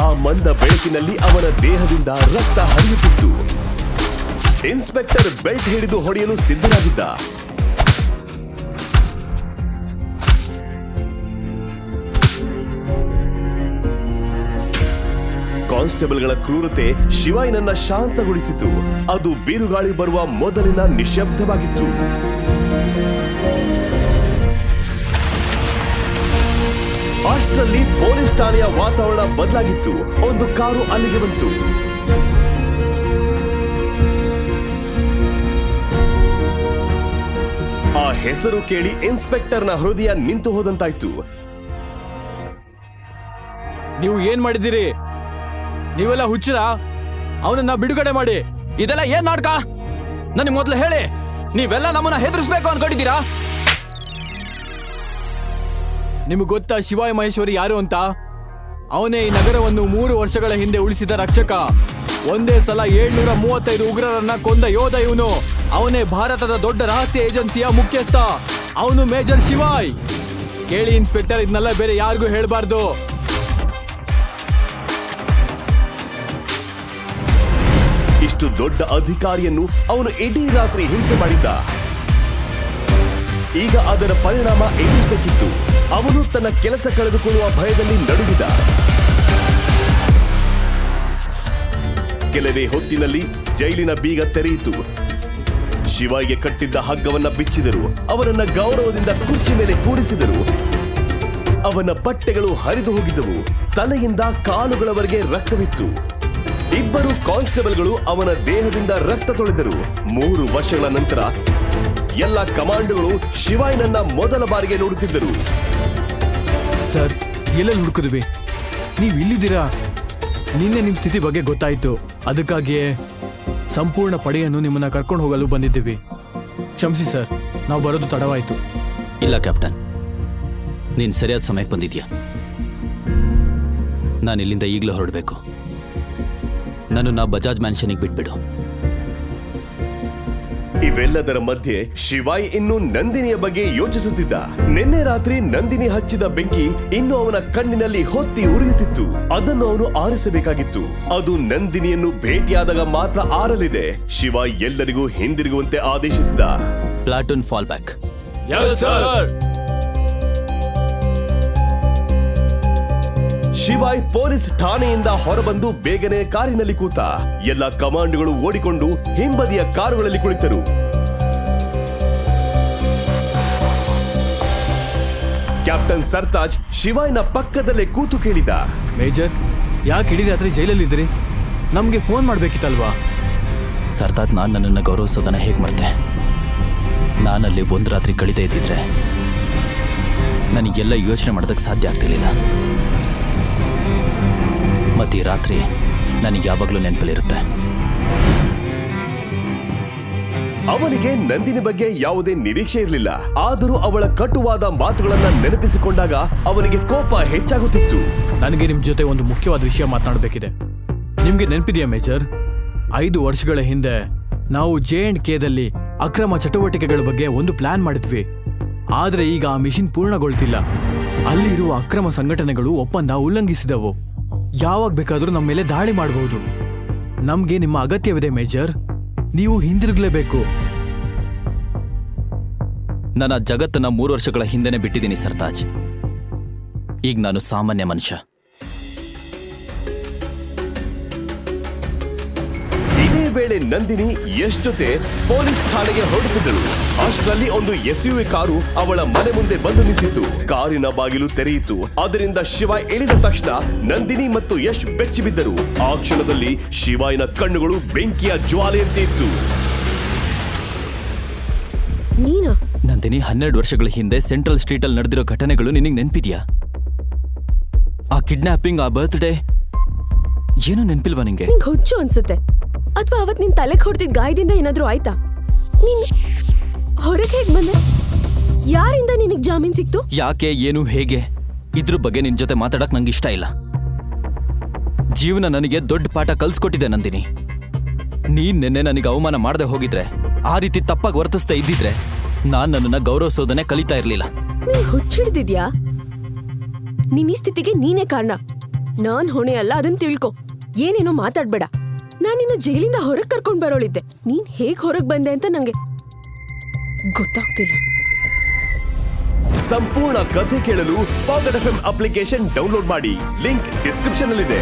ಆ ಮಂದ ಬೆಳಕಿನಲ್ಲಿ ಅವನ ದೇಹದಿಂದ ರಕ್ತ ಹರಿಯುತ್ತಿತ್ತು. ಇನ್ಸ್ಪೆಕ್ಟರ್ ಬೆಲ್ಟ್ ಹಿಡಿದು ಹೊಡೆಯಲು ಸಿದ್ಧರಾಗಿದ್ದ. ಕಾನ್ಸ್ಟೇಬಲ್ಗಳ ಕ್ರೂರತೆ ಶಿವಾಯ್ನನ್ನ ಶಾಂತಗೊಳಿಸಿತು. ಅದು ಬೀರುಗಾಳಿ ಬರುವ ಮೊದಲಿನ ನಿಶಬ್ದವಾಗಿತ್ತು ಅಷ್ಟರಲ್ಲಿ ಪೊಲೀಸ್ ಠಾಣೆಯ ವಾತಾವರಣ ಬದಲಾಗಿತ್ತು. ಒಂದು ಕಾರು ಅಲ್ಲಿಗೆ ಬಂತು. ಆ ಹೆಸರು ಕೇಳಿ ಇನ್ಸ್ಪೆಕ್ಟರ್ನ ಹೃದಯ ನಿಂತು ಹೋದಂತಾಯ್ತು. ನೀವು ಏನ್ ಮಾಡಿದ್ದೀರಿ? ನೀವೆಲ್ಲ ಹುಚ್ಚರ? ಅವನನ್ನ ಬಿಡುಗಡೆ ಮಾಡಿ. ಇದೆಲ್ಲ ಏನ್ ನಾಟಕ? ನನಗೆ ಮೊದಲು ಹೇಳಿ. ನೀವೆಲ್ಲ ನಮ್ಮನ್ನ ಹೆದರ್ಸ್ಬೇಕು ಅನ್ಕೊಂಡಿದ್ದೀರಾ? ನಿಮಗೆ ಗೊತ್ತಾ ಶಿವಾಯ ಮಹೇಶ್ವರಿ ಯಾರು ಅಂತ? ಅವನೇ ಈ ನಗರವನ್ನು ಮೂರು ವರ್ಷಗಳ ಹಿಂದೆ ಉಳಿಸಿದ ರಕ್ಷಕ. ಒಂದೇ ಸಲ ಏಳ್ನೂರ ಮೂವತ್ತೈದು ಉಗ್ರರನ್ನ ಕೊಂದ ಯೋಧ ಇವನು. ಅವನೇ ಭಾರತದ ದೊಡ್ಡ ರಹಸ್ಯ ಏಜೆನ್ಸಿಯ ಮುಖ್ಯಸ್ಥ. ಅವನು ಮೇಜರ್ ಶಿವಾಯ್. ಕೇಳಿ ಇನ್ಸ್ಪೆಕ್ಟರ್ ಇದನ್ನೆಲ್ಲ ಬೇರೆ ಯಾರಿಗೂ ಹೇಳಬಾರ್ದು. ಇಷ್ಟು ದೊಡ್ಡ ಅಧಿಕಾರಿಯನ್ನು ಅವನು ಇಡೀ ರಾತ್ರಿ ಹಿಂಸೆ ಮಾಡಿದ್ದ. ಈಗ ಅದರ ಪರಿಣಾಮ ಎದುರಿಸಬೇಕಿತ್ತು ಅವನು ತನ್ನ ಕೆಲಸ ಕಳೆದುಕೊಳ್ಳುವ ಭಯದಲ್ಲಿ ನಡುಗಿದ. ಕೆಲವೇ ಹೊತ್ತಿನಲ್ಲಿ ಜೈಲಿನ ಬೀಗ ತೆರೆಯಿತು. ಶಿವಾಗೆ ಕಟ್ಟಿದ್ದ ಹಗ್ಗವನ್ನ ಬಿಚ್ಚಿದರು. ಅವರನ್ನ ಗೌರವದಿಂದ ಕುರ್ಚಿ ಮೇಲೆ ಕೂರಿಸಿದರು. ಅವನ ಬಟ್ಟೆಗಳು ಹರಿದು ಹೋಗಿದ್ದವು. ತಲೆಯಿಂದ ಕಾಲುಗಳವರೆಗೆ ರಕ್ತವಿತ್ತು. ಇಬ್ಬರು ಕಾನ್ಸ್ಟೇಬಲ್ಗಳು ಅವನ ದೇಹದಿಂದ ರಕ್ತ ತೊಳೆದರು. ಮೂರು ವರ್ಷಗಳ ನಂತರ ಎಲ್ಲ ಕಮಾಂಡ್ಗಳು ಶಿವಾಯ್ನನ್ನ ಮೊದಲ ಬಾರಿಗೆ ನೋಡುತ್ತಿದ್ದರು. ಸರ್ ಎಲ್ಲೆಲ್ಲಿ ಹುಡುಕಿದ್ವಿ? ನೀವು ಇಲ್ಲಿದ್ದೀರಾ? ನಿನ್ನೆ ನಿಮ್ಮ ಸ್ಥಿತಿ ಬಗ್ಗೆ ಗೊತ್ತಾಯ್ತು. ಅದಕ್ಕಾಗಿಯೇ ಸಂಪೂರ್ಣ ಪಡೆಯನ್ನು ನಿಮ್ಮನ್ನ ಕರ್ಕೊಂಡು ಹೋಗಲು ಬಂದಿದ್ದೀವಿ. ಕ್ಷಮಿಸಿ ಸರ್ ನಾವು ಬರೋದು ತಡವಾಯ್ತು. ಇಲ್ಲ ಕ್ಯಾಪ್ಟನ್. ನೀನ್ ಸರಿಯಾದ ಸಮಯಕ್ಕೆ ಬಂದಿದ್ಯಾ? ನಾನು ಇಲ್ಲಿಂದ ಈಗಲೂ ಹೊರಡಬೇಕು. ನನ್ನನ್ನು ಬಜಾಜ್ ಮ್ಯಾನ್ಷನಿಗೆ ಬಿಟ್ಬಿಡು. ಇವೆಲ್ಲದರ ಮಧ್ಯೆ ಶಿವಾಯ್ ಇನ್ನು ನಂದಿನಿಯ ಬಗ್ಗೆ ಯೋಚಿಸುತ್ತಿದ್ದ. ನಿನ್ನೆ ರಾತ್ರಿ ನಂದಿನಿ ಹಚ್ಚಿದ ಬೆಂಕಿ ಇನ್ನು ಅವನ ಕಣ್ಣಿನಲ್ಲಿ ಹೊತ್ತಿ ಉರಿಯುತ್ತಿತ್ತು. ಅದನ್ನು ಅವನು ಆರಿಸಬೇಕಾಗಿತ್ತು. ಅದು ನಂದಿನಿಯನ್ನು ಭೇಟಿಯಾದಾಗ ಮಾತ್ರ ಆರಲಿದೆ. ಶಿವ ಎಲ್ಲರಿಗೂ ಹಿಂದಿರುಗುವಂತೆ ಆದೇಶಿಸಿದ. Platoon fall back Shivay police ಠಾಣೆಯಿಂದ ಹೊರಬಂದು ಬೇಗನೆ ಕಾರಿನಲ್ಲಿ ಕೂತ ಎಲ್ಲ ಕಮಾಂಡ್ಗಳು ಓಡಿಕೊಂಡು ಹಿಂಬದಿಯ ಕಾರುಗಳಲ್ಲಿ ಕುಳಿತರು. ಕ್ಯಾಪ್ಟನ್ ಸರ್ತಾಜ್ ಶಿವಾಯ್ನ ಪಕ್ಕದಲ್ಲೇ ಕೂತು ಕೇಳಿದ. ಮೇಜರ್ ಯಾಕೆ ಇಡೀ ರಾತ್ರಿ ಜೈಲಲ್ಲಿದ್ದೀರಿ ನಮಗೆ ಫೋನ್ ಮಾಡ್ಬೇಕಿತ್ತಲ್ವಾ? ಸರ್ತಾಜ್ ನಾನು ನನ್ನನ್ನು ಗೌರವಿಸೋದನ್ನ ಹೇಗೆ ಮರ್ತೆ? ನಾನಲ್ಲಿ ಒಂದು ರಾತ್ರಿ ಕಳೀತಾ ಇದ್ದಿದ್ರೆ ನನಗೆಲ್ಲ ಯೋಚನೆ ಮಾಡೋದಕ್ಕೆ ಸಾಧ್ಯ ಆಗ್ತಿರ್ಲಿಲ್ಲ. ಮತ್ತು ಈ ರಾತ್ರಿ ನನಗೆ ಯಾವಾಗಲೂ ನೆನಪಲ್ಲಿರುತ್ತೆ. ಅವನಿಗೆ ನಂದಿನಿ ಬಗ್ಗೆ ಯಾವುದೇ ನಿರೀಕ್ಷೆ ಇರಲಿಲ್ಲ. ಆದರೂ ಅವಳ ಕಟುವಾದ ಮಾತುಗಳನ್ನ ನೆನಪಿಸಿಕೊಂಡಾಗ ಅವನಿಗೆ ಕೋಪ ಹೆಚ್ಚಾಗುತ್ತಿತ್ತು. ನನಗೆ ನಿಮ್ಮ ಜೊತೆ ಒಂದು ಮುಖ್ಯವಾದ ವಿಷಯ ಮಾತನಾಡಬೇಕಿದೆ. ನಿಮ್ಗೆ ನೆನಪಿದೆಯಾ ಮೇಜರ್? ಐದು ವರ್ಷಗಳ ಹಿಂದೆ ನಾವು ಜೆ ಅಂಡ್ ಕೆದಲ್ಲಿ ಅಕ್ರಮ ಚಟುವಟಿಕೆಗಳ ಬಗ್ಗೆ ಒಂದು ಪ್ಲಾನ್ ಮಾಡಿದ್ವಿ. ಆದ್ರೆ ಈಗ ಆ ಮಿಷನ್ ಪೂರ್ಣಗೊಳ್ತಿಲ್ಲ. ಅಲ್ಲಿರುವ ಅಕ್ರಮ ಸಂಘಟನೆಗಳು ಒಪ್ಪಂದ ಉಲ್ಲಂಘಿಸಿದವು. ಯಾವಾಗ ಬೇಕಾದರೂ ನಮ್ಮ ಮೇಲೆ ದಾಳಿ ಮಾಡಬಹುದು ನಮಗೆ ನಿಮ್ಮ ಅಗತ್ಯವಿದೆ ಮೇಜರ್. ನೀವು ಹಿಂದಿರುಗಲೇಬೇಕು. ನನ್ನ ಜಗತ್ತನ್ನ ಮೂರು ವರ್ಷಗಳ ಹಿಂದೆನೆ ಬಿಟ್ಟಿದ್ದೀನಿ ಸರ್ತಾಜ್. ಈಗ ನಾನು ಸಾಮಾನ್ಯ ಮನುಷ್ಯ. ಇದೇ ವೇಳೆ ನಂದಿನಿ ಎಷ್ಟೊತ್ತೆ ಜೊತೆ ಪೊಲೀಸ್ ಠಾಣೆಗೆ ಹೊರಡುತ್ತಿದ್ದಳು. ಅಷ್ಟರಲ್ಲಿ ಒಂದು ಎಸ್ಯುವಿ ಕಾರು ಅವಳ ಮನೆ ಮುಂದೆ ಬಂದು ನಿಂತಿತ್ತು. ಕಾರಿನ ಬಾಗಿಲು ತೆರೆಯಿತು. ಅದರಿಂದ ಶಿವ ಇಳಿದ ತಕ್ಷಣ ನಂದಿನಿ ಮತ್ತು ಯಶ್ ಬೆಚ್ಚಿ ಬಿದ್ದರು. ಆ ಕ್ಷಣದಲ್ಲಿ ಶಿವಾಯಿನ ಕಣ್ಣುಗಳು ಬೆಂಕಿಯ ಜ್ವಾಲೆಯಂತೆ ಇತ್ತು. ನೀನಾ? ನಂದಿನಿ ಹನ್ನೆರಡು ವರ್ಷಗಳ ಹಿಂದೆ ಸೆಂಟ್ರಲ್ ಸ್ಟ್ರೀಟಲ್ಲಿ ನಡೆದಿರೋ ಘಟನೆಗಳು ನಿನಗೆ ನೆನಪಿದ್ಯಾ? ಆ ಕಿಡ್ನಾಪಿಂಗ್ ಆ ಬರ್ತ್ಡೇ ಏನು ನೆನಪಿಲ್ವಾ ನಿಂಗೆ? ನಿಂಗ್ ಹುಚ್ಚು ಅನ್ಸುತ್ತೆ. ಅಥವಾ ಅವತ್ ನಿನ್ ತಲೆಗೆ ಹೊಡೆದಿದ್ದ ಗಾಯದಿಂದ ಏನಾದ್ರೂ ಆಯ್ತಾ? ನೀನ್ ಹೊರಗೆ ಹೇಗ್ ಬಂದೆ? ಯಾರಿಂದ ನಿನಗ್ ಜಾಮೀನ್ ಸಿಕ್ತು? ಯಾಕೆ ಏನು ಹೇಗೆ? ಇದ್ರ ಬಗ್ಗೆ ನಿನ್ ಜೊತೆ ಮಾತಾಡಕ್ ನಂಗೆ ಇಷ್ಟ ಇಲ್ಲ. ಜೀವನ ನನಗೆ ದೊಡ್ಡ ಪಾಠ ಕಲ್ಸ್ಕೊಟ್ಟಿದೆ ನಂದಿನಿ. ನೀನ್ ನಿನ್ನೆ ನನಗೆ ಅವಮಾನ ಮಾಡದೆ ಹೋಗಿದ್ರೆ ಆ ರೀತಿ ತಪ್ಪಾಗಿ ವರ್ತಿಸ್ತಾ ಇದ್ದಿದ್ರೆ ನಾನ್ ನನ್ನನ್ನ ಗೌರವಿಸೋದನ್ನೇ ಕಲಿತಾ ಇರ್ಲಿಲ್ಲ. ನಿಂಗ್ ಹುಚ್ಚಿಡ್ದಿದ್ಯಾ? ನಿನ್ ಈ ಸ್ಥಿತಿಗೆ ನೀನೇ ಕಾರಣ. ನಾನ್ ಹೊಣೆ ಅಲ್ಲ ಅದನ್ನ ತಿಳ್ಕೊ. ಏನೇನೋ ಮಾತಾಡ್ಬೇಡ. ನಾನಿನ್ನ ನಿನ್ನ ಜೈಲಿಂದ ಹೊರಗ್ ಕರ್ಕೊಂಡ್ ಬರೋಳಿದ್ದೆ. ನೀನ್ ಹೇಗ್ ಹೊರಗ್ ಬಂದೆ ಅಂತ ನಂಗೆ ಗೊತ್ತಾಗ್ತಿಲ್ಲ. ಸಂಪೂರ್ಣ ಕಥೆ ಕೇಳಲು ಪಾಕೆಟ್ ಎಫ್ ಅಪ್ಲಿಕೇಶನ್ ಡೌನ್ಲೋಡ್ ಮಾಡಿ. ಲಿಂಕ್ ಡಿಸ್ಕ್ರಿಪ್ಷನ್ ನಲ್ಲಿದೆ